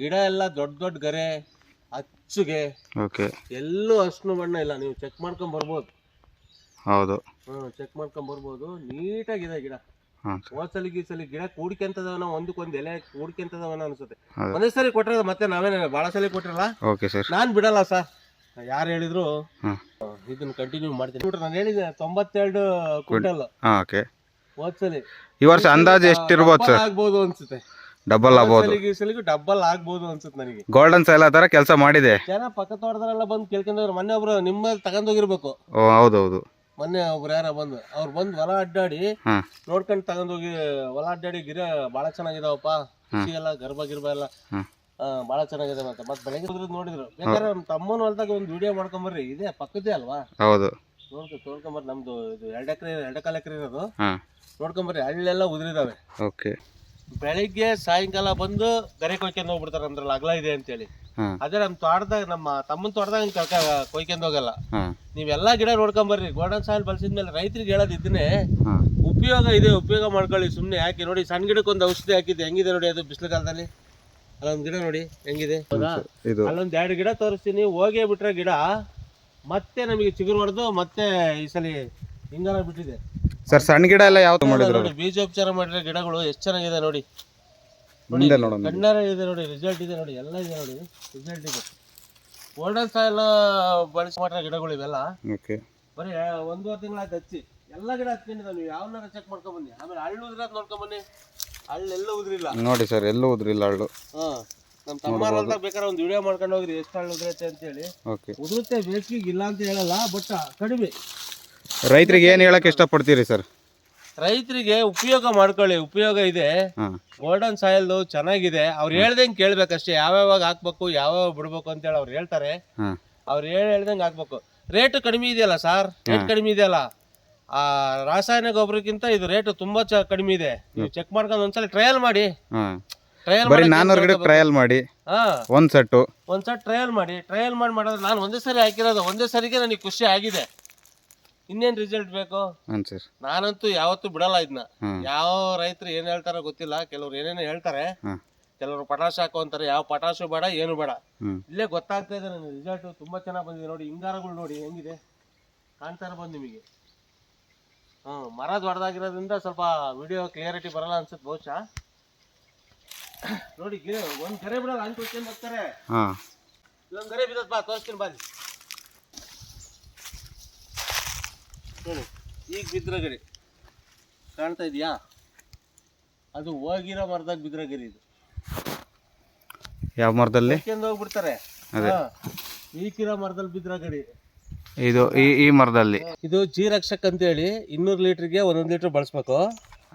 ಗಿಡ ಎಲ್ಲ ದೊಡ್ಡ ದೊಡ್ಡ ಗರೆ ಅಚ್ಚುಗೆ. ಓಕೆ. ಎಲ್ಲೂ ಅಷ್ಟು ಬಣ್ಣ ಇಲ್ಲ ನೀವು ಚೆಕ್ ಮಾಡ್ಕೊಂಡ್ ಬರ್ಬೋದು. ಹೌದು. ಹ್ಮ್ ಚೆಕ್ ಮಾಡ್ಕೊಂಡ್ ಬರ್ಬೋದು. ನೀಟಾಗಿದೆ ಗಿಡ. ಹೋದ್ಸಲಿ ಗೀಸಲಿ ಗಿಡ ಕೂಡ್ಕೆಂತದವನ ಒಂದಕ್ಕೊಂದು ಎಲೆ ಕೂಡ್ಕೆಂತದವನ ಅನ್ಸುತ್ತೆ. ಒಂದೇ ಸರಿ ಕೊಟ್ರೆ ಮತ್ತೆ ನಾವೇನ ಬಹಳ ಸಲ ಕೊಟ್ಟಿರಲ್ಲ ಓಕೆ ಸರ್. ನಾನ್ ಬಿಡಲ್ಲ ಸರ್. ಯಾರು ಹೇಳಿದ್ರು? ಇದನ್ನ ಕಂಟಿನ್ಯೂ ಮಾಡ್ತೀನಿ. ನಾನು ಹೇಳಿದೆ ತೊಂಬತ್ತೆರಡು ಕ್ವಿಂಟಲ್ ಓಕೆ. ಹೋದ್ಸಲಿ. ಈ ವರ್ಷ ಅಂದಾಜು ಎಷ್ಟಿರ್ಬೋದು ಸರ್? ಆಗ್ಬೋದು ಅನ್ಸುತ್ತೆ. ಡಬಲ್ ಆಗ್ಬೋದು. ಗೀಸಲಿಗೂ ಡಬ್ಬಲ್ ಆಗ್ಬೋದು ಅನ್ಸುತ್ತೆ ನನಗೆ. ಗೋಲ್ಡನ್ ಸೈಲ್ ಆ ಥರ ಕೆಲಸ ಮಾಡಿದೆ. ಜನ ಪಕ್ಕ ತೋಟದವರೆಲ್ಲ ಬಂದು ಕೇಳ್ಕೊಂಡವ್ರು ಮೊನ್ನೆ ಒಬ್ರು ನಿಮ್ಮ ತಗೊಂಡೋಗಿರ್ಬೇಕು ಓ ಹೌದೌದು. ಮೊನ್ನೆ ಒಬ್ರು ಯಾರ ಬಂದು ಅವ್ರು ಬಂದು ಹೊಲ ಅಡ್ಡಾಡಿ ಹಾಂ. ನೋಡ್ಕೊಂಡು ತಗೊಂಡೋಗಿ ಹೊಲ ಅಡ್ಡಾಡಿ ಗಿರ ಭಾಳ ಚೆನ್ನಾಗಿದಾವಪ್ಪ. ಖುಷಿ ಎಲ್ಲ ಗರ್ಭ ಗಿರ್ಭ ಎಲ್ಲ. ಬಹಳ ಆ, ಭಾಳ ಚೆನ್ನಾಗಿದೆ ಮತ್ತೆ. ಮತ್ತೆ ಬೆಳಗ್ಗೆ ಹೋದ್ರದ್ದು ನೋಡಿದ್ರು. ಬೇಕಾದ್ರೆ ನಮ್ಮ ತಮ್ಮನ ಹೊಲದಾಗ ಒಂದು ವಿಡಿಯೋ ಮಾಡ್ಕೊಂಬರ್ರಿ. ಇದೆ ಪಕ್ಕದೇ ಅಲ್ವಾ? ಹೌದು. ನೋಡ್ಕೊ ತೋಳ್ಕೊಂಬರ್ರಿ. ನಮ್ದು ಇದು ಎರಡು ಎಕರೆ ಎರಡು ಕಾಲ ಎಕರೆ ಇರೋದು. ಹಾಂ. ಹಳ್ಳಿ ಹಳ್ಳೆಲ್ಲ ಉದುರಿದಾವೆ. ಓಕೆ ಬೆಳಿಗ್ಗೆ ಸಾಯಂಕಾಲ ಬಂದು ಗರೆ ಕೊಯ್ಕೊಂಡು ಹೋಗ್ಬಿಡ್ತಾರೆ ನಮ್ದ್ರಲ್ಲಿ ಅಗಲ ಇದೆ ಅಂತೇಳಿ. ಹೇಳಿ ಅದೇ ನಮ್ಮ ತೋಟದಾಗ ನಮ್ಮ ತಮ್ಮನ ತೋಟದಾಗ ಕರ್ಕ ಕೊಯ್ಕೊಂಡು ಹೋಗಲ್ಲ. ನೀವೆಲ್ಲ ಗಿಡ ನೋಡ್ಕೊಂಬರ್ರಿ. ಗೋಲ್ಡನ್ ಸಾಯಿಲ್ ಬಳಸಿದ್ಮೇಲೆ ರೈತರಿಗೆ ಹೇಳೋದು ಇದನ್ನೇ ಉಪಯೋಗ ಇದೆ ಉಪಯೋಗ ಮಾಡ್ಕೊಳ್ಳಿ. ಸುಮ್ಮನೆ ಯಾಕೆ ನೋಡಿ ಸಣ್ಣ ಗಿಡಕ್ಕೆ ಒಂದು ಔಷಧಿ ಹಾಕಿದ್ದೆ. ಹೆಂಗಿದೆ ನೋಡಿ ಅದು ಬಿಸಿಲು ಕಾಲದಲ್ಲಿ? ಅಲ್ಲೊಂದು ಗಿಡ ನೋಡಿ ಹೆಂಗಿದೆ? ಅಲ್ಲೊಂದು ಎರಡು ಗಿಡ ತೋರಿಸ್ತೀನಿ. ಹೋಗೇ ಬಿಟ್ರೆ ಗಿಡ ಮತ್ತೆ ನಮಗೆ ಚಿಗುರು ಹೊಡೆದು ಮತ್ತೆ ಈ ಸಲ ಹಿಂಗಾರ ಬಿಟ್ಟಿದೆ. ಸರ್ ಸಣ್ಣ ಗಿಡ ಎಲ್ಲ ಯಾವ್ದು ಮಾಡಿದ್ರು ನೋಡಿ ಬೀಜೋಪಚಾರ ಮಾಡಿರೋ ಗಿಡಗಳು ಎಷ್ಟು ಚೆನ್ನಾಗಿದೆ ನೋಡಿ. ಮುಂದೆ ನೋಡೋಣ. ಕಣ್ಣಾರ ಇದೆ ನೋಡಿ ರಿಸಲ್ಟ್ ಇದೆ ನೋಡಿ ಎಲ್ಲ ಇದೆ ನೋಡಿ ರಿಸಲ್ಟ್ ಇದೆ. ಗೋಲ್ಡನ್ ಸಾಯಿಲ್ ಬಳಸಿ ಮಾಡಿರೋ ಗಿಡಗಳು ಇವೆಲ್ಲ. ಓಕೆ. ಬರೀ ಒಂದೂವರೆ ತಿಂಗಳ ಹಚ್ಚಿ. ಎಲ್ಲ ಗಿಡ ಹಚ್ಕೊಂಡಿದ್ದಾವೆ ನೀವು ಯಾವನಾರ ಚೆಕ್ ಮಾಡ್ಕೊಂಡ್ ಬನ್ನಿ. ಆಮೇಲೆ ಹಳ್ಳು ಉದ್ರ ನೋಡ್ಕೊಂಡ್ ಬನ್ನಿ. ಹಳ್ಳು ಎಲ್ಲ ಉದ್ರಿಲ್ಲ. ನೋಡಿ ಸರ್ ಎಲ್ಲೂ ಉದ್ರಿಲ್ಲ ಹಳ್ಳು. ಹಾ ನಮ್ಮ ಹೊಲ್ದಾಗ ಬೇಕಾದ್ರೆ ಒಂದು ವಿಡಿಯೋ ಮಾಡ್ಕೊಂಡು ಹೋಗ್ರಿ ಎಷ್ಟು ಹಳ್ಳು ಉದ್ರೈತೆ ಅಂತೇಳಿ. ಓಕೆ. ಉದುರುತ್ತೆ ಬೇಸಿಗೆ ಇಲ್ಲ ಅಂತ ಹೇಳಲ್ಲ ಬಟ್ ಕಡಿಮೆ. ರೈತರಿಗೆ ಏನು ಹೇಳಕ್ ಇಷ್ಟಪಡ್ತೀರಿ ಸರ್? ರೈತರಿಗೆ ಉಪಯೋಗ ಮಾಡ್ಕೊಳ್ಳಿ ಉಪಯೋಗ ಇದೆ. ಹಾಂ. ಗೋಲ್ಡನ್ ಸಾಯಿಲ್ ಚೆನ್ನಾಗಿದೆ. ಅವ್ರು ಹೇಳ್ದಂಗೆ ಕೇಳ್ಬೇಕಷ್ಟೇ ಯಾವ್ಯಾವಾಗ ಹಾಕ್ಬೇಕು ಯಾವ್ಯಾವ ಬಿಡ್ಬೇಕು ಅಂತೇಳಿ ಅವ್ರು ಹೇಳ್ತಾರೆ. ಹಾಂ. ಅವ್ರು ಹೇಳಿ ಹೇಳ್ದಂಗೆ ಹಾಕ್ಬೇಕು. ರೇಟ್ ಕಡಿಮೆ ಇದೆಯಲ್ಲ ಸರ್? ರೇಟ್ ಕಡಿಮೆ ಇದೆಯಲ್ಲ? ಆ ರಾಸಾಯನಿಕ ಗೊಬ್ಬರಕ್ಕಿಂತ ಇದು ರೇಟ್ ತುಂಬಾ ಚ ಕಡಿಮೆ ಇದೆ. ನೀವು ಚೆಕ್ ಮಾಡ್ಕೊಂಡು ಒಂದ್ಸಲ ಟ್ರಯಲ್ ಮಾಡಿ. ಹಾಂ. ಟ್ರಯಲ್ ಬರೀ ನಾನ್ನೂರು ಗಿಡಕ್ಕೆ ಟ್ರಯಲ್ ಮಾಡಿ. ಹಾ. ಒಂದು ಸೆಟ್ಟು. ಒಂದ್ಸಲ ಟ್ರಯಲ್ ಮಾಡಿ. ಟ್ರಯಲ್ ಮಾಡಿ ಮಾಡಿದ್ರೆ ನಾನು ಒಂದೇ ಸರಿ ಹಾಕಿರೋದು ಒಂದೇ ಸರಿಗೆ ನನಗೆ ಖುಷಿ ಆಗಿದೆ. ಇನ್ನೇನು ರಿಸಲ್ಟ್ ಬೇಕು? ಸರ್. ನಾನಂತೂ ಯಾವತ್ತೂ ಬಿಡಲ್ಲ ಇದನ್ನ ಹ್ಮ್. ಯಾವ ರೈತರು ಏನ್ ಹೇಳ್ತಾರೋ ಗೊತ್ತಿಲ್ಲ. ಕೆಲವ್ರು ಏನೇನೋ ಹೇಳ್ತಾರೆ. ಹಾಂ ಕೆಲವರು ಪಟಾಸ್ ಹಾಕು ಅಂತಾರೆ ಯಾವ ಪಟಾಶು ಬೇಡ ಏನು ಬೇಡ. ಹ್ಞೂ ಇಲ್ಲೇ ಗೊತ್ತಾಗ್ತಾ ಇದೆ ನನಗೆ ರಿಸಲ್ಟ್ ತುಂಬಾ ಚೆನ್ನಾಗಿ ಬಂದಿದೆ ನೋಡಿ. ಹಿಂಗಾರಗಳು ನೋಡಿ ಹೆಂಗಿದೆ. ಕಾಣ್ತಾರ ಬಂದ್ ನಿಮಗೆ. ಹ್ಮ್ ಮರ ದೊಡ್ಡದಾಗಿರೋದ್ರಿಂದ ಸ್ವಲ್ಪ ವಿಡಿಯೋ ಕ್ಲಿಯರಿಟಿ ಬರಲ್ಲ ಅನ್ಸುತ್ತೆ ಬಹುಶಃ. ನೋಡಿ ಗಿಡ ಒಂದ್ ಕರೆ ಬಿಡಲ್ಲ ಹಂಗೆ ಬರ್ತಾರೆ ಹೋಗ್ತಾರೆ ಹಾಂ. ಇಲ್ಲೊಂದ್ ಕರೆ ಬಿದ್ದತ್ ಬಾ ತೋರಿಸ್ತೀನಿ ಬಾಲಿ ನೋಡಿ ಈಗ ಬಿದ್ರ ಗರಿ ಕಾಣ್ತಾ ಇದೆಯಾ? ಅದು ಹೋಗಿರೋ ಮರದಾಗ ಬಿದ್ರ ಗರಿ ಇದು. ಯಾವ ಮರದಲ್ಲಿ? ಹೋಗ್ಬಿಡ್ತಾರೆ. ಅದೇ. ಈಕಿರೋ ಮರದಲ್ಲಿ ಬಿದ್ರ ಗರಿ ಇದು ಈ ಈ ಮರದಲ್ಲಿ. ಇದು ಜೀರಕ್ಷಕ್ ಅಂತ ಹೇಳಿ ಇನ್ನೂರು ಲೀಟ್ರಿಗೆ ಒಂದೊಂದು ಲೀಟ್ರ್ ಬಳಸ್ಬೇಕು.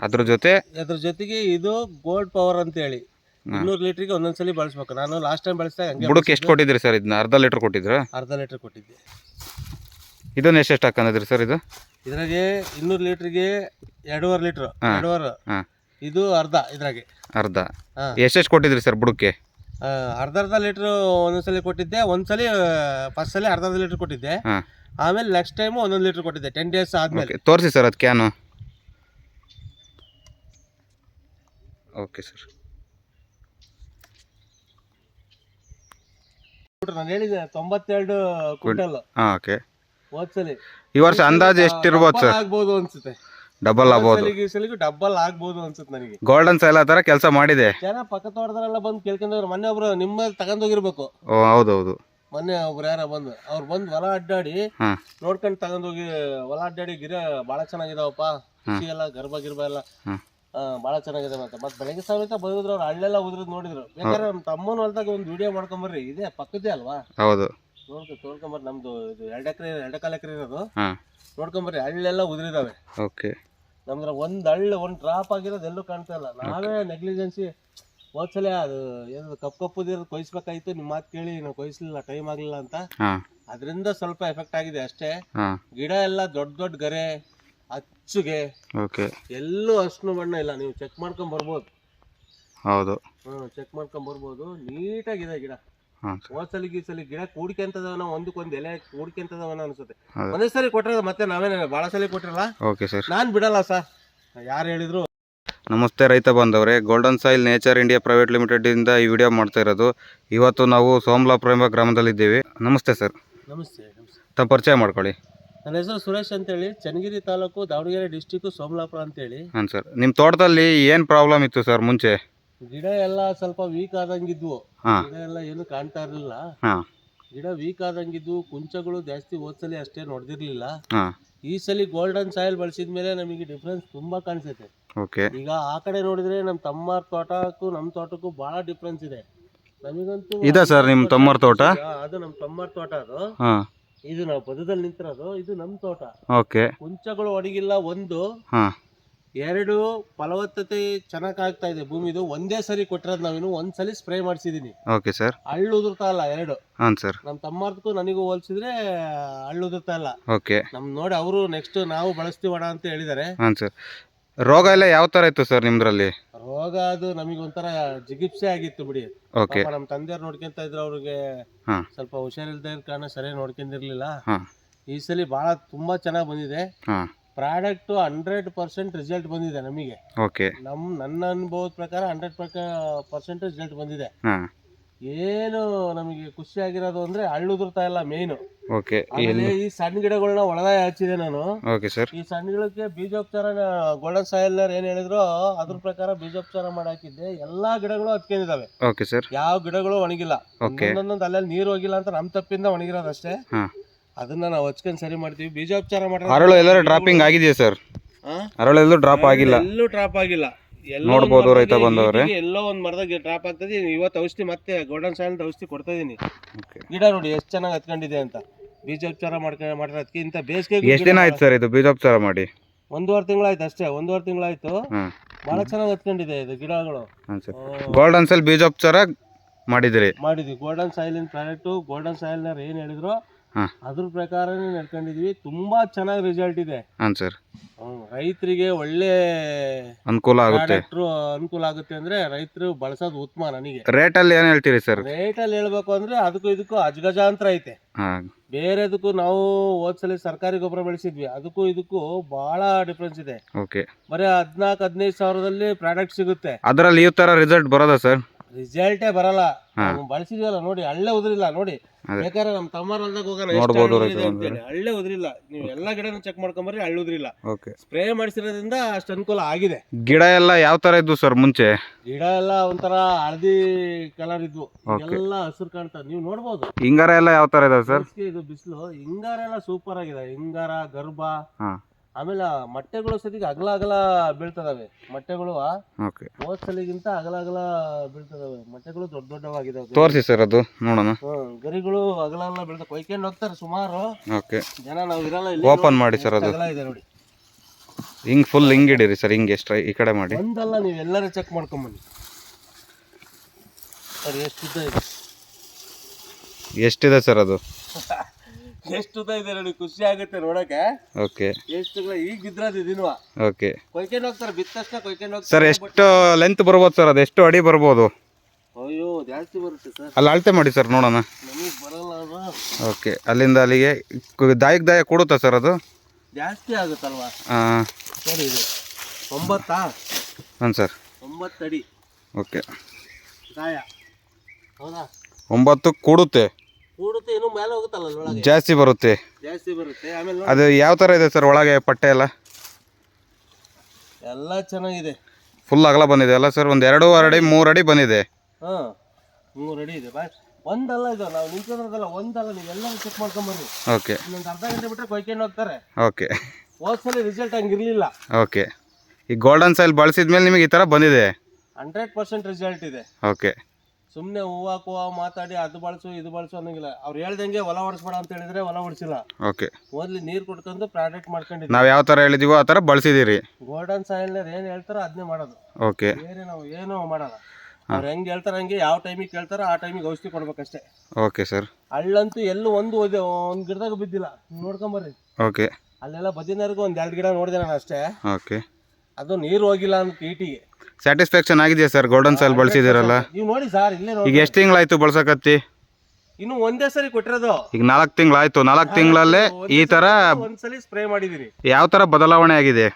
ಅದ್ರ ಜೊತೆ? ಅದ್ರ ಜೊತೆಗೆ ಇದು ಗೋಲ್ಡ್ ಪವರ್ ಅಂತ ಅಂತೇಳಿ ಇನ್ನೂರು ಲೀಟ್ರಿಗೆ ಒಂದೊಂದ್ಸಲಿ ಬಳಸ್ಬೇಕು. ನಾನು ಲಾಸ್ಟ್ ಟೈಮ್ ಬಳಸಿದಾಗ ಹಂಗೆ ಬುಡಕ್ಕೆ ಎಷ್ಟು ಕೊಟ್ಟಿದ್ರಿ ಸರ್ ಇದನ್ನ? ಅರ್ಧ ಲೀಟರ್ ಕೊಟ್ಟಿದ್ರ ಅರ್ಧ ಲೀಟರ್ ಕೊಟ್ಟಿದ್ದೆ. ಇದನ್ನ ಎಷ್ಟೆಷ್ಟು ಹಾಕೊಂಡಿದ್ರಿ ಸರ್ ಇದು? ಇದ್ರಾಗೆ ಇನ್ನೂರು ಲೀಟ್ರಿಗೆ ಎರಡೂವರೆ ಲೀಟ್ರ್ ಎರಡೂವರೆ. ಹಾಂ. ಇದು ಅರ್ಧ ಇದ್ರಾಗೆ. ಅರ್ಧ. ಹಾ. ಎಷ್ಟೆಷ್ಟು ಕೊಟ್ಟಿದ್ರಿ ಸರ್ ಬುಡಕ್ಕೆ? ಆ, ಅರ್ಧ ಅರ್ಧ ಲೀಟ್ರ್ ಒಂದೊಂದ್ಸಲಿ ಕೊಟ್ಟಿದ್ದೆ ಒಂದ್ಸಲಿ ಫಸ್ಟ್ ಸಲ ಅರ್ಧ ಅರ್ಧ ಲೀಟ್ರ್ ಕೊಟ್ಟಿದ್ದೆ. ಹಾಂ. ಆಮೇಲೆ ನೆಕ್ಸ್ಟ್ ಟೈಮು ಒಂದೊಂದು ಲೀಟ್ರ್ ಕೊಟ್ಟಿದ್ದೆ ಟೆನ್ ಡೇಸ್ ಆದ್ಮೇಲೆ. ಓಕೆ ತೋರಿಸಿ ಸರ್ ಅದು ಕ್ಯಾನು ಓಕೆ ಸರ್ ನಾನು ಹೇಳಿದೆ ತೊಂಬತ್ತೆರಡು ಕ್ವಿಂಟಲ್. ಹಾಂ ಓಕೆ ಈ ವರ್ಷ ಅಂದಾಜು ಎಷ್ಟಿರ್ಬೋದು ಸರ್? ಆಗ್ಬೋದು ಅನ್ಸುತ್ತೆ. ಡಬಲ್ ಆಗ್ಬೋದು. ಸಲಿಗೂ ಡಬ್ಬಲ್ ಆಗ್ಬೋದು ಅನ್ಸುತ್ತೆ ನನಗೆ. ಗೋಲ್ಡನ್ ಸೈಲ್ ತರ ಕೆಲಸ ಮಾಡಿದೆ. ಜನ ಪಕ್ಕ ತೋಟದವರೆಲ್ಲ ಬಂದು ಕೇಳ್ಕೊಂಡವ್ರು ಮೊನ್ನೆ ಒಬ್ರು ನಿಮ್ಮ ತಗೊಂಡೋಗಿರ್ಬೇಕು ಓ ಹೌದೌದು. ಮೊನ್ನೆ ಒಬ್ರು ಯಾರ ಬಂದು ಅವ್ರು ಬಂದು ಹೊಲ ಅಡ್ಡಾಡಿ ಹಾಂ. ನೋಡ್ಕೊಂಡು ತಗೊಂಡೋಗಿ ಹೊಲ ಅಡ್ಡಾಡಿ ಗಿರ ಭಾಳ ಚೆನ್ನಾಗಿದಾವಪ್ಪ. ಖುಷಿ ಎಲ್ಲ ಗರ್ಭ ಗಿರ್ಭ ಎಲ್ಲ. ಆ, ಭಾಳ ಚೆನ್ನಾಗಿದೆ ಅಂತ ಮತ್ತೆ ಬೆಳಗ್ಗೆ ಸಮೇತ ಬಂದಿದ್ರು ಅವ್ರು ಹಳ್ಳೆಲ್ಲ ಉದ್ರದ್ ನೋಡಿದ್ರು. ಬೇಕಾದ್ರೆ ನಮ್ಮ ತಮ್ಮನ ಹೊಲದಾಗ ಒಂದು ವಿಡಿಯೋ ಮಾಡ್ಕೊಂಬರ್ರಿ ಇದೆ ಪಕ್ಕದೇ ಅಲ್ವಾ? ಹೌದು. ನೋಡ್ಕೊ ತೋಳ್ಕೊಂಬರ್ರಿ ನಮ್ದು ಇದು ಎರಡು ಎಕರೆ ಎರಡು ಕಾಲ ಎಕರೆ ಇರೋದು. ಹಾಂ. ನೋಡ್ಕೊಂಬರ್ರಿ ಹಳ್ಳೆಲ್ಲ ಉದುರಿದಾವೆ. ಓಕೆ. ನಮ್ದ್ರ ಒಂದ್ ಹಳ್ಳಿ ಒಂದ್ ಡ್ರಾಪ್ ಆಗಿರೋದು ಎಲ್ಲೂ ಕಾಣ್ತಾ ಇಲ್ಲ. ನಾವೇ ನೆಗ್ಲಿಜೆನ್ಸಿ ಹೋದ್ಸಲ ಅದು ಏನು ಕಪ್ ಕಪ್ಪುದಿರೋದು ಕೊಯ್ಸ್ಬೇಕಾಯ್ತು ನಿಮ್ಮ ಮಾತು ಕೇಳಿ ನಾವು ಕೊಯ್ಸ್ಲಿಲ್ಲ ಟೈಮ್ ಆಗ್ಲಿಲ್ಲ ಅಂತ. ಅದ್ರಿಂದ ಸ್ವಲ್ಪ ಎಫೆಕ್ಟ್ ಆಗಿದೆ ಅಷ್ಟೇ. ಗಿಡ ಎಲ್ಲ ದೊಡ್ಡ ದೊಡ್ಡ ಗರೆ ಅಚ್ಚುಗೆ. ಎಲ್ಲೂ ಅಷ್ಟು ಬಣ್ಣ ಇಲ್ಲ. ನೀವು ಚೆಕ್ ಮಾಡ್ಕೊಂಡ್ ಬರ್ಬೋದು. ಹೌದು. ಹ್ಮ್ ಚೆಕ್ ಮಾಡ್ಕೊಂಡ್ ಬರ್ಬೋದು. ನೀಟಾಗಿದೆ ಗಿಡ. ಹೋದ್ಸಲಿ ಗೀಸಲಿ ಗಿಡ ಕೂಡ್ಕೆಂತದವನ ಒಂದಕ್ಕೊಂದು ಎಲೆ ಕೂಡ್ಕೆಂತದವನ ಅನ್ಸುತ್ತೆ. ಒಂದೇ ಸಲ ಕೊಟ್ಟರೆ ಮತ್ತೆ ನಾವೇನ ಭಾಳ ಸಲ ಕೊಟ್ಟಿರಲ್ಲ? ಓಕೆ ಸರ್ ನಾನ್ ಬಿಡಲ್ಲ ಸರ್. ಯಾರು ಹೇಳಿದ್ರು? ನಮಸ್ತೆ ರೈತ ಬಾಂಧವರೇ golden soil nature India private ಲಿಮಿಟೆಡಿಂದ ಈ ವಿಡಿಯೋ ಮಾಡ್ತಾ ಇರೋದು. ಇವತ್ತು ನಾವು ಸೋಮಲಾಪುರ ಎಂಬ ಗ್ರಾಮದಲ್ಲಿದ್ದೀವಿ. ನಮಸ್ತೆ ಸರ್ ನಮಸ್ತೆ ನಮಸ್ತೆ. ತಮ್ಮ ಪರಿಚಯ ಮಾಡ್ಕೊಳ್ಳಿ. ನನ್ನ ಹೆಸರು ಸುರೇಶ್ ಅಂತೇಳಿ. ಚನ್ನಗಿರಿ ತಾಲೂಕು ದಾವಣಗೆರೆ ಡಿಸ್ಟಿಕ್ ಸೋಮಲಾಪುರ ಅಂತೇಳಿ. ಹಾಂ ಸರ್ ನಿಮ್ಮ ತೋಟದಲ್ಲಿ ಏನು ಪ್ರಾಬ್ಲಮ್ ಇತ್ತು ಸರ್ ಮುಂಚೆ? ಗಿಡ ಎಲ್ಲ ಸ್ವಲ್ಪ ವೀಕ್ ಆದಂಗಿದ್ವು. ಹಾಂ. ಗಿಡ ಎಲ್ಲ ಏನು ಕಾಣ್ತಾ ಇರಲಿಲ್ಲ. ಹಾಂ. ಗಿಡ ವೀಕ್ ಆದಂಗಿದ್ವು ಕುಂಚಗಳು ಜಾಸ್ತಿ ಹೋದ್ಸಲಿ ಅಷ್ಟೇ ನೋಡ್ದಿರ್ಲಿಲ್ಲ. ಹಾಂ. ಈ ಸಲ ಗೋಲ್ಡನ್ ಸಾಯಿಲ್ ಬಳಸಿದ ಮೇಲೆ ನಮಗೆ ಡಿಫ್ರೆನ್ಸ್ ತುಂಬಾ ಕಾಣಿಸುತ್ತೆ. ಓಕೆ. ಈಗ ಆ ಕಡೆ ನೋಡಿದ್ರೆ ನಮ್ಮ ತಮ್ಮ ತೋಟಕ್ಕೂ ನಮ್ಮ ತೋಟಕ್ಕೂ ಬಹಳ ಡಿಫ್ರೆನ್ಸ್ ಇದೆ. ನಮಗಂತೂ ಇದೆ ಸರ್ ನಿಮ್ಮ ತಮ್ಮರ ತೋಟ? ಆ, ಅದು ನಮ್ಮ ತಮ್ಮರ ತೋಟ ಅದು. ಹಾಂ. ಇದು ನಾವು ಪದದಲ್ಲಿ ನಿಂತಿರೋದು ಇದು ನಮ್ಮ ತೋಟ. ಓಕೆ. ಕುಂಚಗಳು ಒಣಗಿಲ್ಲ ಒಂದು. ಹಾಂ. ಎರಡು ಫಲವತ್ತತೆ ಚೆನ್ನಾಗ್ ಆಗ್ತಾ ಇದೆ. ಭೂಮಿದು ಒಂದೇ ಸರಿ ಕೊಟ್ಟಿರೋದು ನಾವೇನು ಒಂದ್ಸಲಿ ಸ್ಪ್ರೇ ಮಾಡಿಸಿದೀನಿ. Okay sir. ಹಳ್ಳು ಉದುರ್ತಾ ಇಲ್ಲ ಎರಡು. ಹಾಂ ಸರ್. ನಮ್ಮ ತಮ್ಮರ್ದಕ್ಕೂ ನನಗೂ ಹೋಲಿಸಿದ್ರೆ ಹಳ್ಳು ಉದುರ್ತಾ ಇಲ್ಲ ಓಕೆ. ನಮ್ ನೋಡಿ ಅವರು ನೆಕ್ಸ್ಟ್ ನಾವು ಬಳಸ್ತೀವಣ ಅಂತ ಹೇಳಿದ್ದಾರೆ ಹಾಂ ಸರ್. ರೋಗ ಎಲ್ಲ ಯಾವ ಥರ ಇತ್ತು ಸರ್ ನಿಮ್ದ್ರಲ್ಲಿ? ರೋಗ ಅದು ನಮಗೆ ಒಂಥರ ಜಿಗಿಪ್ಸೆ ಆಗಿತ್ತು ಬಿಡಿ. ಓಕೆ. ಪಾಪ ನಮ್ಮ ತಂದೆಯವ್ರು ನೋಡ್ಕೊಂತ ಇದ್ರು ಅವ್ರಿಗೆ ಹಾಂ. ಸ್ವಲ್ಪ ಹುಷಾರಿಲ್ದ ಕಾರಣ ಸರಿ ನೋಡ್ಕೊಂಡಿರ್ಲಿಲ್ಲ. ಹಾಂ. ಈ ಸಲ ಬಹಳ ತುಂಬಾ ಚೆನ್ನಾಗಿ ಬಂದಿದೆ. ಹಾಂ. ಪ್ರಾಡಕ್ಟ್ ಹಂಡ್ರೆಡ್ ಪರ್ಸೆಂಟ್ ರಿಸಲ್ಟ್ ಬಂದಿದೆ ನಮಗೆ. ಓಕೆ. ನಮ್ ನನ್ನ ಅನುಭವದ ಪ್ರಕಾರ ಹಂಡ್ರೆಡ್ ಪರ್ಸೆಂಟ್ ರಿಸಲ್ಟ್ ಬಂದಿದೆ. ಹಾಂ. ಏನು ನಮಗೆ ಖುಷಿ ಆಗಿರೋದು ಅಂದ್ರೆ ಹಳ್ಳುದುರ್ತಾ ಇಲ್ಲ ಮೇನ್ ಓಕೆ ಆಮೇಲೆ ಈ ಸಣ್ಣ ಗಿಡಗಳನ್ನ ಒಳದಾಯ ಹಚ್ಚಿದೆ ನಾನು. Okay sir. ಈ ಸಣ್ಣ ಗಿಡಕ್ಕೆ ಬೀಜೋಪಚಾರ ಗೋಲ್ಡನ್ ಸಾಯಿಲ್ ಏನ್ ಹೇಳಿದ್ರು ಅದ್ರ ಪ್ರಕಾರ ಬೀಜೋಪಚಾರ ಮಾಡಿ ಹಾಕಿದ್ದೆ. ಎಲ್ಲಾ ಗಿಡಗಳು ಹತ್ಕೊಂಡಿದಾವೆ ಓಕೆ ಸರ್. ಯಾವ ಗಿಡಗಳು ಒಣಗಿಲ್ಲ. ಒಂದೊಂದೊಂದು ಅಲ್ಲಲ್ಲಿ ನೀರು ಹೋಗಿಲ್ಲ ಅಂತ ನಮ್ ತಪ್ಪಿಂದ ಒಣಗಿರೋದಷ್ಟೇ. ಹಾಂ. ಅದನ್ನ ನಾವು ಹಚ್ಕೊಂಡ್ ಸರಿ ಮಾಡ್ತೀವಿ. ಬೀಜೋಪಚಾರ ಅರಳು ಎಲ್ಲರೂ ಡ್ರಾಪಿಂಗ್ ಆಗಿದೆಯಾ ಸರ್ ಅರಳು ಎಲ್ಲೂ ಡ್ರಾಪ್ ಆಗಿಲ್ಲ. ಎಲ್ಲೂ ಡ್ರಾಪ್ ಆಗಿಲ್ಲ. ಎಲ್ಲೋ ನೋಡ್ಬೋದು ಒಂದ್ ರೈತ ಮರದಲ್ಲಿ ಬಂದವ್ರೆ. ಈಗೀಗ ಎಲ್ಲೋ ಒಂದ್ ಮರದಾಗ ಡ್ರಾಪ್ ಆಗ್ತದೆ ಇವತ್ತು ಔಷಧಿ ಮತ್ತೆ ಗೋಲ್ಡನ್ ಸಾಯಿಲ್ ಔಷಧಿ ಕೊಡ್ತಾ ಇದೀನಿ. ಓಕೆ ಗಿಡ ನೋಡಿ ಎಷ್ಟು ಚೆನ್ನಾಗಿ ಹತ್ಕೊಂಡಿದೆ ಅಂತ. ಬೀಜೋಪಚಾರ ಮಾಡ್ಕೊಂಡು ಮಾಡಿರೋದಕ್ಕೆ ಇಂಥ ಬೇಸಿಗೆ ಎಷ್ಟು ದಿನ ಆಯ್ತು ಸರ್ ಇದು ಬೀಜೋಪಚಾರ ಮಾಡಿ? ಒಂದೂವರೆ ತಿಂಗಳಾಯ್ತು ಅಷ್ಟೇ. ಒಂದೂವರೆ ತಿಂಗಳಾಯ್ತು ಹಾಂ. ಬಹಳ ಚೆನ್ನಾಗಿ ಹತ್ಕೊಂಡಿದೆ ಇದು ಗಿಡಗಳು. ಹಾಂ ಸರ್ ಗೋಲ್ಡನ್ ಸೈಲ್ ಬೀಜೋಪಚಾರ ಮಾಡಿದಿರಿ. ಮಾಡಿದ್ವಿ. ಗೋಲ್ಡನ್ ಸಾಯಿಲಿನ ಪ್ರಾಡಕ್ಟು ಗೋಲ್ಡನ್ ಸಾಯಿಲ್ನವ್ರು ಏನು ಹೇಳಿದ್ರು? ಅದ್ರ ಪ್ರಕಾರನೇ ನಡ್ಕೊಂಡಿದ್ವಿ. ತುಂಬಾ ಚೆನ್ನಾಗಿ ರಿಸಲ್ಟ್ ಇದೆ. ಹಾಂ ಸರ್ ರೈತರಿಗೆ ಒಳ್ಳೆ ಅನುಕೂಲ ಆಗುತ್ತೆ. ಟ್ರು ಅನುಕೂಲ ಆಗುತ್ತೆ ಅಂದ್ರೆ ರೈತರು ಬಳಸೋದು ಉತ್ತಮ ನನಗೆ. ರೇಟಲ್ಲಿ ಏನು ಹೇಳ್ತೀರಿ ಸರ್ ರೇಟ್ ಅಲ್ಲಿ ಹೇಳ್ಬೇಕು ಅಂದ್ರೆ ಅದಕ್ಕೂ ಇದಕ್ಕೂ ಅಜಗಜಾಂತರ ಐತೆ. ಬೇರೆದಕ್ಕೂ ನಾವು ಹೋದ್ಸಲ ಸರ್ಕಾರಿ ಗೊಬ್ಬರ ಬೆಳೆಸಿದ್ವಿ. ಅದಕ್ಕೂ ಇದಕ್ಕೂ ಬಹಳ ಡಿಫ್ರೆನ್ಸ್ ಇದೆ. ಓಕೆ ಬರೀ ಹದಿನಾಲ್ಕು ಹದಿನೈದು ಸಾವಿರದಲ್ಲಿ ಪ್ರಾಡಕ್ಟ್ ಸಿಗುತ್ತೆ. ಅದರಲ್ಲಿ ಈ ತರ ರಿಸಲ್ಟ್ ಬರೋದಾ ಸರ್ ರಿಸಲ್ಟೇ ಬರಲ್ಲ. ನಾವು ಬಳಸಿದ್ವಲ್ಲ ನೋಡಿ ಹಳ್ಳೆ ಉದ್ರಿಲ್ಲ ನೋಡಿ. ಬೇಕಾದ್ರೆ ನಮ್ಮ ತಮ್ಮರ ಹೊಲ್ದಾಗ ಹೋಗೋಣ ಎಷ್ಟು ನೋಡ್ಬೋದು ಹಳ್ಳು ರೈತ ಇದೆ ಅಂತೇಳಿ. ಹಳ್ಳೆ ಉದ್ರಿಲ್ಲ. ನೀವು ಎಲ್ಲಾ ಗಿಡನ ಚೆಕ್ ಮಾಡ್ಕೊಂಬರ್ರಿ ಹಳ್ಳು ಉದ್ರಿಲ್ಲ. ಓಕೆ ಸ್ಪ್ರೇ ಮಾಡಿಸಿರೋದ್ರಿಂದ ಅಷ್ಟು ಅನುಕೂಲ ಆಗಿದೆ. ಗಿಡ ಎಲ್ಲ ಯಾವ ತರ ಇದ್ವು ಸರ್ ಮುಂಚೆ? ಗಿಡ ಎಲ್ಲ ಒಂಥರ ಹಳದಿ ಕಲರ್ ಇದ್ವು. ಎಲ್ಲ ಹಸಿರು ಕಾಣ್ತದೆ ನೀವು ನೋಡ್ಬೋದು. ಹಿಂಗಾರ ಎಲ್ಲ ಯಾವ ತರ ಇದಾವೆ ಸರ್? ಬೇಸ್ಗೆ ಇದು ಬಿಸಿಲು. ಹಿಂಗಾರ ಎಲ್ಲ ಸೂಪರ್ ಆಗಿದೆ. ಹಿಂಗಾರ ಗರ್ಭ ಹಾಂ. ಆಮೇಲೆ ಮೊಟ್ಟೆಗಳು ಸತಿಗೆ ಅಗಲ ಅಗಲ ಬೀಳ್ತದವೆ. ಮೊಟ್ಟೆಗಳು ಓಕೆ ಹೋದ್ ಸಲಿಗಿಂತ ಅಗಲ ಅಗಲ ಬೀಳ್ತದವೆ. ಮೊಟ್ಟೆಗಳು ದೊಡ್ಡ ದೊಡ್ಡವಾಗಿದಾವೆ. ತೋರಿಸಿ ಸರ್ ಅದು ನೋಡೋಣ. ಹ್ಮ್ ಗರಿಗಳು ಅಗಲ ಅಗಲ ಬೀಳ್ತಾವೆ. ಕೊಯ್ಕೊಂಡು ಹೋಗ್ತಾರೆ ಸುಮಾರು. ಓಕೆ ಜನ ನಾವು ಇರಲ್ಲ ಇಲ್ಲಿ ಓಪನ್ ಮಾಡಿ ಸರ್ ಅದು. ಅಗಲ ಇದೆ ನೋಡಿ. ಹಿಂಗ್ ಫುಲ್ ಹಿಂಗ್ ಇಡೀರಿ ಸರ್ ಹಿಂಗೆ ಎಷ್ಟು ಈ ಕಡೆ ಮಾಡಿ. ಒಂದಲ್ಲ ನೀವು ಎಲ್ಲರೂ ಚೆಕ್ ಮಾಡ್ಕೊಂಬನ್ನಿ. ಸರ್ ಎಷ್ಟು ಉದ್ದ ಇದೆ? ಎಷ್ಟಿದೆ ಸರ್ ಅದು? ಎಷ್ಟು ಇದೆ ನೋಡಿ ಖುಷಿ ಆಗುತ್ತೆ ನೋಡಕ. ಓಕೆ. ಎಷ್ಟು ಈಗ ಬಿದ್ರದು ದಿನವ ಓಕೆ. ಕೊಯ್ಕೊಂಡು ಹೋಗ್ತಾರೆ ಬಿತ್ತಷ್ಟ ಕೊಯ್ಕೊಂಡು ಸರ್ ಎಷ್ಟು ಲೆಂತ್ ಬರ್ಬೋದು ಸರ್ ಅದು ಎಷ್ಟು ಅಡಿ ಬರ್ಬೋದು? ಅಯ್ಯೋ ಜಾಸ್ತಿ ಬರುತ್ತೆ ಸರ್. ಅಲ್ಲಿ ಅಳತೆ ಮಾಡಿ ಸರ್ ನೋಡೋಣ. ನಮಗೆ ಬರಲ್ಲ ಅದು. ಓಕೆ ಅಲ್ಲಿಂದ ಅಲ್ಲಿಗೆ ದಾಯಕ್ ದಾಯ ಕೊಡುತ್ತಾ ಸರ್ ಅದು? ಜಾಸ್ತಿ ಆಗುತ್ತಲ್ವಾ? ಹಾಂ ಸರ್ ಇದು ಒಂಬತ್ತಾ? ಹಾಂ ಸರ್. ಅಡಿ ಓಕೆ. ದಾಯ ಹೌದಾ? ಒಂಬತ್ತು ಕೂಡುತ್ತೆ. ಕೂಡುತ್ತೆ ಏನು ಮೇಲೆ ಹೋಗುತ್ತಲ್ಲ ಅದ್ರೊಳಗೆ? ಜಾಸ್ತಿ ಬರುತ್ತೆ. ಜಾಸ್ತಿ ಬರುತ್ತೆ. ಆಮೇಲೆ ನೋಡಿ, ಅದು ಯಾವ ಥರ ಇದೆ ಸರ್ ಒಳಗೆ ಪಟ್ಟೆ ಎಲ್ಲ? ಎಲ್ಲ ಚೆನ್ನಾಗಿದೆ. ಫುಲ್ ಅಗಲ ಬಂದಿದೆ ಅಲ್ಲ ಸರ್? ಒಂದು ಎರಡು ಅಡಿ ಮೂರು ಅಡಿ ಬಂದಿದೆ. ಹಾ ಮೂರು ಅಡಿ ಇದೆ. ಬಾ ಒಂದಲ್ಲ ಇದು. ನಾವು ನಿಂತ್ಕೊಂಡ್ರದಲ್ಲ ಒಂದಲ್ಲ ನೀವು ಎಲ್ಲರೂ ಚೆಕ್ ಮಾಡ್ಕೊಂಬನ್ನಿ ಓಕೆ ಇನ್ನೊಂದು ಅರ್ಧ ಗಂಟೆ ಬಿಟ್ಟರೆ ಕೊಯ್ಕೊಂಡು ಹೋಗ್ತಾರೆ. ಓಕೆ ಹೋದ್ಸಲಿ ರಿಸಲ್ಟ್ ಹಂಗಿರ್ಲಿಲ್ಲ. ಓಕೆ ಈ ಗೋಲ್ಡನ್ ಸೈಲ್ ಬಳಸಿದ ಮೇಲೆ ನಿಮಗೆ ಈ ಥರ ಬಂದಿದೆ? ಹಂಡ್ರೆಡ್ ಪರ್ಸೆಂಟ್ ರಿಸಲ್ಟ್ ಇದೆ. ಓಕೆ ಸುಮ್ಮನೆ ಹೂವಾಕು ಮಾತಾಡಿ ಅದು ಬಳಸು ಇದು ಬಳಸು ಅನ್ನೋಂಗಿಲ್ಲ. ಅವ್ರು ಹೇಳ್ದಂಗೆ ಹೊಲ ಹೊಡಿಸ್ಬೇಡ ಅಂತ ಹೇಳಿದ್ರೆ ಹೊಲ ಹೊಡಿಸಿಲ್ಲ ಓಕೆ. ಮೊದ್ಲು ನೀರು ಕುಡ್ಕೊಂಡು ಪ್ರಾಡಕ್ಟ್ ಮಾಡ್ಕೊಂಡಿದ್ವಿ. ನಾವು ಯಾವ ಥರ ಹೇಳಿದೀವೋ ಆ ಥರ ಬಳಸಿದ್ದೀರಿ ಗೋಲ್ಡನ್ ಸಾಯಿಲ್ನರ್ ಏನು ಹೇಳ್ತಾರೋ ಅದನ್ನೇ ಮಾಡೋದು. ಓಕೆ. ಬೇರೆ ನಾವು ಏನೂ ಮಾಡಲ್ಲ. ಅವ್ರು ಹೆಂಗೆ ಹೇಳ್ತಾರೆ ಹಂಗೆ ಯಾವ ಟೈಮಿಗೆ ಕೇಳ್ತಾರೋ ಆ ಟೈಮಿಗೆ ಔಷಧಿ ಕೊಡ್ಬೇಕಷ್ಟೇ. Okay sir. ಹಳ್ಳಂತೂ ಎಲ್ಲೂ ಒಂದು ಒಂದು ಒಂದು ಗಿಡದಾಗ ಬಿದ್ದಿಲ್ಲ. ನೋಡ್ಕೊಂಬರ್ರಿ. ಓಕೆ. ಅಲ್ಲೆಲ್ಲ ಬದಿನರ್ಗು ಒಂದು ಎರಡು ಗಿಡ ನೋಡಿದೆ ನಾನು ಅಷ್ಟೇ. ಓಕೆ. ಅದು ನೀರು ಹೋಗಿಲ್ಲ ಅಂತ ಈಟಿಗೆ. ಸ್ಯಾಟಿಸ್ಫ್ಯಾಕ್ಷನ್ ಆಗಿದೆಯಾ ಸರ್ ಗೋಲ್ಡನ್ ಸೈಲ್ ಬಳಸಿದಿರಲ್ಲ ನೀವು ನೋಡಿ ಸರ್ ಇಲ್ಲೇ ನೋಡಿ ಈಗ ಎಷ್ಟು ತಿಂಗಳಾಯ್ತು ಬಳಸಕತ್ತಿ? ಇನ್ನು ಒಂದೇ ಸರಿ ಕೊಟ್ಟಿರೋದು. ಈಗ ನಾಲ್ಕು ತಿಂಗಳಾಯ್ತು. ನಾಲ್ಕು ತಿಂಗಳಲ್ಲೇ ಈ ತರ ಒಂದ್ಸಲಿ ಸ್ಪ್ರೇ ಮಾಡಿದಿರಿ ಯಾವ ತರ ಬದಲಾವಣೆ ಆಗಿದೆ?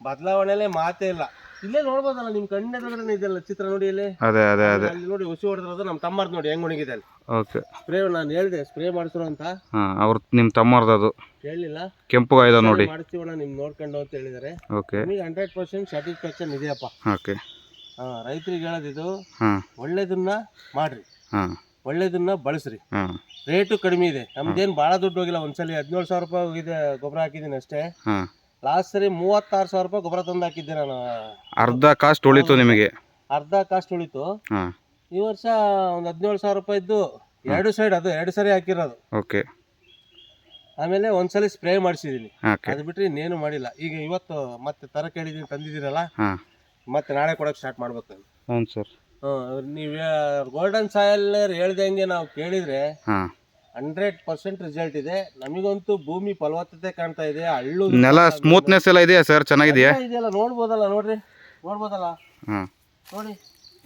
ಬದಲಾವಣೆಲೆ ಮಾತೇ ಇಲ್ಲ. ಇಲ್ಲೇ ನೋಡ್ಬೋದಲ್ಲ ನಿಮ್ ಕಣ್ಣೆದುರುಗಡೆ ಇದೆಲ್ಲ ಚಿತ್ರ ನೋಡಿ ಇಲ್ಲಿ? ಅದೇ ಅದೇ ಅದೇ. ಅಲ್ಲಿ ನೋಡಿ ಹುಸಿ ಹೊಡೆದಿರೋದು ನಮ್ಮ ತಮ್ಮರ್ದು ನೋಡಿ ಹೆಂಗ್ ಒಣಗಿದೆ ಅಲ್ಲಿ. ಓಕೆ. ಸ್ಪ್ರೇ ನಾನು ಹೇಳಿದೆ ಸ್ಪ್ರೇ ಮಾಡಿಸ್ರು ಅಂತ. ಹಾಂ ಅವ್ರ ನಿಮ್ಮ ತಮ್ಮರ್ದದು ಅದು ಹೇಳಿಲ್ಲ ಕೆಂಪು ಕಾಯ್ದ ನೋಡಿ. ಮಾಡಿಸ್ತೀವಣ್ಣ ನಿಮ್ ನೋಡ್ಕೊಂಡು ಅಂತ ಹೇಳಿದಾರೆ. ಓಕೆ. ನಿಮಗೆ ಹಂಡ್ರೆಡ್ ಪರ್ಸೆಂಟ್ ಸ್ಯಾಟಿಸ್ಫ್ಯಾಕ್ಷನ್ ಇದೆಯಪ್ಪ. ಓಕೆ. ಹಾ ರೈತರಿಗೆ ಹೇಳೋದಿದು ಹಾಂ. ಒಳ್ಳೇದನ್ನ ಮಾಡ್ರಿ. ಹಾಂ. ಒಳ್ಳೇದನ್ನ ಬಳಸ್ರಿ. ಹಾಂ. ರೇಟು ಕಡಿಮೆ ಇದೆ. ನಮ್ದೇನು ಭಾಳ ದುಡ್ಡು ಹೋಗಿಲ್ಲ. ಒಂದ್ಸಲಿ ಹದಿನೇಳು ಸಾವಿರ ರೂಪಾಯಿ ಹೋಗಿದೆ ಗೊಬ್ಬರ ಹಾಕಿದ್ದೀನಿ ಅಷ್ಟೇ. ಹಾಂ. ಲಾಸ್ಟ್ ಸರಿ ಮೂವತ್ತಾರು ಸಾವಿರ ರೂಪಾಯಿ ಗೊಬ್ಬರ ತಂದು ಹಾಕಿದ್ದೆ ನಾನು. ಅರ್ಧ ಕಾಸ್ಟ್ ಉಳಿತು ನಿಮಗೆ. ಅರ್ಧ ಕಾಸ್ಟ್ ಉಳಿತು. ಹಾಂ. ಈ ವರ್ಷ ಒಂದು ಹದಿನೇಳು ಸಾವಿರ ರೂಪಾಯಿ ಇದ್ದು ಎರಡು ಸೈಡ್ ಅದು ಎರಡು ಸರಿ ಹಾಕಿರೋದು. ಓಕೆ ಆಮೇಲೆ ಒಂದ್ಸಲಿ ಸ್ಪ್ರೇ ಮಾಡಿಸಿದೀನಿ. ಓಕೆ ಅದು ಬಿಟ್ಟರೆ ಇನ್ನೇನು ಮಾಡಿಲ್ಲ. ಈಗ ಇವತ್ತು ಮತ್ತೆ ತರ ಕೇಳಿದೀನಿ ತಂದಿದ್ದೀರಲ್ಲ ಹಾಂ. ಮತ್ತೆ ನಾಳೆ ಕೊಡೋಕೆ ಸ್ಟಾರ್ಟ್ ಮಾಡ್ಬೇಕು. ನಾನು ಹ್ಞೂ ಸರ್. ನೀವು ಗೋಲ್ಡನ್ ಸಾಯಲ್ ಹೇಳ್ದಂಗೆ ನಾವು ಕೇಳಿದ್ರೆ ಹಾಂ. ಹಂಡ್ರೆಡ್ ಪರ್ಸೆಂಟ್ ರಿಸಲ್ಟ್ ಇದೆ. ನಮಗಂತೂ ಭೂಮಿ ಫಲವತ್ತತೆ ಕಾಣ್ತಾ ಇದೆ. ಹಳ್ಳು ನೆಲ ಸ್ಮೂತ್ನೆಸ್ ಎಲ್ಲ ಇದೆಯಾ ಸರ್? ಚೆನ್ನಾಗಿದೆಯಾ? ಎಲ್ಲ ಇದೆಯಲ್ಲ ನೋಡ್ಬೋದಲ್ಲ ನೋಡ್ರಿ. ನೋಡ್ಬೋದಲ್ಲ? ಹಾಂ. ನೋಡಿ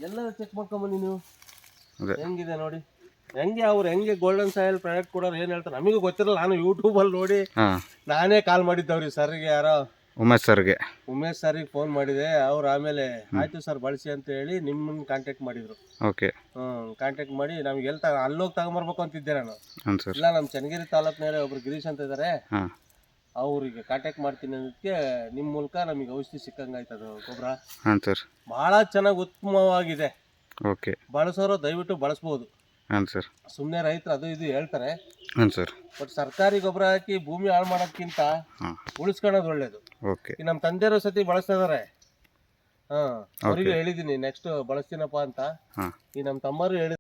ಎಲ್ಲ ಚೆಕ್ ಮಾಡ್ಕೊಂಬನ್ನಿ ನೀವು. ಅದೇ. ಹೆಂಗಿದೆ ನೋಡಿ. ಹೆಂಗೆ ಅವ್ರು ಹೆಂಗೆ ಗೋಲ್ಡನ್ ಸಾಯಲ್ ಪ್ರಾಡಕ್ಟ್ ಕೊಡೋರು ಏನು ಹೇಳ್ತಾರೆ? ನಮಗೂ ಗೊತ್ತಿರಲ್ಲ ನಾನು ಯೂಟ್ಯೂಬಲ್ಲಿ ನೋಡಿ ಹಾಂ. ನಾನೇ ಕಾಲ್ ಮಾಡಿದ್ದವ್ರಿ ಸರ್ಗೆ ಯಾರೋ. ಉಮೇಶ್ ಸರ್ಗೆ. ಉಮೇಶ್ ಸರ್ಗೆ ಫೋನ್ ಮಾಡಿದೆ. ಅವ್ರು ಆಮೇಲೆ ಆಯ್ತು ಸರ್ ಬಳಸಿ ಅಂತ ಹೇಳಿ ನಿಮ್ಮನ್ನ ಕಾಂಟ್ಯಾಕ್ಟ್ ಮಾಡಿದ್ರು. ಓಕೆ. ಹ್ಮ್ ಕಾಂಟ್ಯಾಕ್ಟ್ ಮಾಡಿ ನಮ್ಗೆ ಎಲ್ಲಿ ತಗ ಅಲ್ಲೋಗಿ ತಗೊಂಬರ್ಬೇಕು ಅಂತಿದ್ದೆ ನಾನು. ಹ್ಞೂ ಸರ್. ಇಲ್ಲ ನಮ್ಮ ಚನ್ನಗಿರಿ ತಾಲೂಕ್ನಲ್ಲಿ ಒಬ್ರು ಗಿರೀಶ್ ಅಂತ ಇದ್ದಾರೆ ಹಾಂ. ಅವ್ರಿಗೆ ಕಾಂಟ್ಯಾಕ್ಟ್ ಮಾಡ್ತೀನಿ ಅನ್ನೋದಕ್ಕೆ ನಿಮ್ಮ ಮೂಲಕ ನಮಗೆ ಔಷಧಿ ಅದು ಗೊಬ್ಬರ ಹಾಂ ಸರ್. ಭಾಳ ಚೆನ್ನಾಗಿ ಉತ್ತಮವಾಗಿದೆ. ಓಕೆ. ಬಳಸೋರು ದಯವಿಟ್ಟು ಬಳಸ್ಬೋದು. ಹಾಂ ಸರ್. ಸುಮ್ಮನೆ ರೈತರು ಅದು ಇದು ಹೇಳ್ತಾರೆ. ಹಾಂ ಸರ್. ಬಟ್ ಸರ್ಕಾರಿ ಗೊಬ್ಬರ ಹಾಕಿ ಭೂಮಿ ಹಾಳು ಮಾಡೋಕ್ಕಿಂತ ಹಾಂ. ಉಳಿಸ್ಕೊಳ್ಳೋದು ಒಳ್ಳೇದು. ಓಕೆ. ಈ ನಮ್ಮ ತಂದೆಯವರು ಸತಿ ಬಳಸ್ತಾ ಇದಾರೆ. ಅವ್ರಿಗೂ ಅವರಿಗೆ ಹೇಳಿದ್ದೀನಿ ನೆಕ್ಸ್ಟ್ ಬಳಸ್ತೀನಪ್ಪ ಅಂತ. ಹಾಂ. ಈ ನಮ್ಮ ತಮ್ಮರು ಹೇಳಿ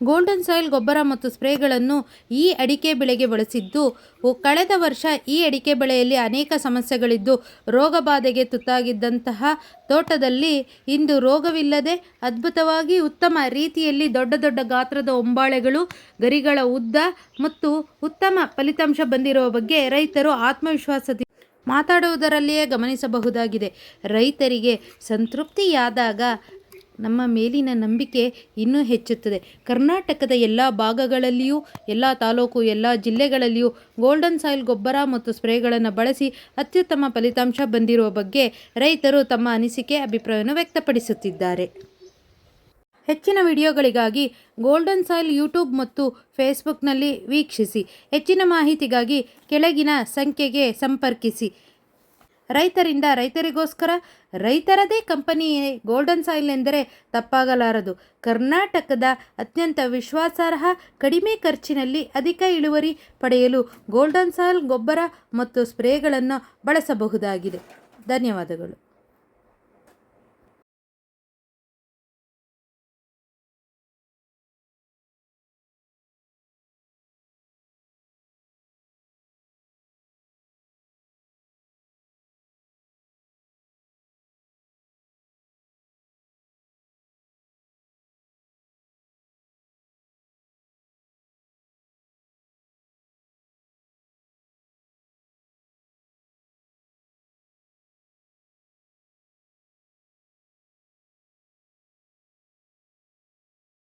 ಗೋಲ್ಡನ್ ಸಾಯಿಲ್ ಗೊಬ್ಬರ ಮತ್ತು ಸ್ಪ್ರೇಗಳನ್ನು ಈ ಅಡಿಕೆ ಬೆಳೆಗೆ ಬಳಸಿದ್ದು ಕಳೆದ ವರ್ಷ ಈ ಅಡಿಕೆ ಬೆಳೆಯಲ್ಲಿ ಅನೇಕ ಸಮಸ್ಯೆಗಳಿದ್ದು, ರೋಗ ಬಾಧೆಗೆ ತುತ್ತಾಗಿದ್ದಂತಹ ತೋಟದಲ್ಲಿ ಇಂದು ರೋಗವಿಲ್ಲದೆ ಅದ್ಭುತವಾಗಿ ಉತ್ತಮ ರೀತಿಯಲ್ಲಿ ದೊಡ್ಡ ದೊಡ್ಡ ಗಾತ್ರದ ಒಂಬಾಳೆಗಳು, ಗರಿಗಳ ಉದ್ದ ಮತ್ತು ಉತ್ತಮ ಫಲಿತಾಂಶ ಬಂದಿರುವ ಬಗ್ಗೆ ರೈತರು ಆತ್ಮವಿಶ್ವಾಸದಿಂದ ಮಾತಾಡುವುದರಲ್ಲಿಯೇ ಗಮನಿಸಬಹುದಾಗಿದೆ. ರೈತರಿಗೆ ಸಂತೃಪ್ತಿಯಾದಾಗ ನಮ್ಮ ಮೇಲಿನ ನಂಬಿಕೆ ಇನ್ನೂ ಹೆಚ್ಚುತ್ತದೆ. ಕರ್ನಾಟಕದ ಎಲ್ಲ ಭಾಗಗಳಲ್ಲಿಯೂ, ಎಲ್ಲ ತಾಲೂಕು, ಎಲ್ಲ ಜಿಲ್ಲೆಗಳಲ್ಲಿಯೂ ಗೋಲ್ಡನ್ ಸಾಯಿಲ್ ಗೊಬ್ಬರ ಮತ್ತು ಸ್ಪ್ರೇಗಳನ್ನು ಬಳಸಿ ಅತ್ಯುತ್ತಮ ಫಲಿತಾಂಶ ಬಂದಿರುವ ಬಗ್ಗೆ ರೈತರು ತಮ್ಮ ಅನಿಸಿಕೆ, ಅಭಿಪ್ರಾಯವನ್ನು ವ್ಯಕ್ತಪಡಿಸುತ್ತಿದ್ದಾರೆ. ಹೆಚ್ಚಿನ ವಿಡಿಯೋಗಳಿಗಾಗಿ ಗೋಲ್ಡನ್ ಸಾಯಿಲ್ ಯೂಟ್ಯೂಬ್ ಮತ್ತು ಫೇಸ್ಬುಕ್ನಲ್ಲಿ ವೀಕ್ಷಿಸಿ. ಹೆಚ್ಚಿನ ಮಾಹಿತಿಗಾಗಿ ಕೆಳಗಿನ ಸಂಖ್ಯೆಗೆ ಸಂಪರ್ಕಿಸಿ. ರೈತರಿಂದ ರೈತರಿಗೋಸ್ಕರ ರೈತರದೇ ಕಂಪನಿ ಗೋಲ್ಡನ್ ಸಾಯಿಲ್ ಎಂದರೆ ತಪ್ಪಾಗಲಾರದು. ಕರ್ನಾಟಕದ ಅತ್ಯಂತ ವಿಶ್ವಾಸಾರ್ಹ ಕಡಿಮೆ ಖರ್ಚಿನಲ್ಲಿ ಅಧಿಕ ಇಳುವರಿ ಪಡೆಯಲು ಗೋಲ್ಡನ್ ಸಾಯಿಲ್ ಗೊಬ್ಬರ ಮತ್ತು ಸ್ಪ್ರೇಗಳನ್ನು ಬಳಸಬಹುದಾಗಿದೆ. ಧನ್ಯವಾದಗಳು.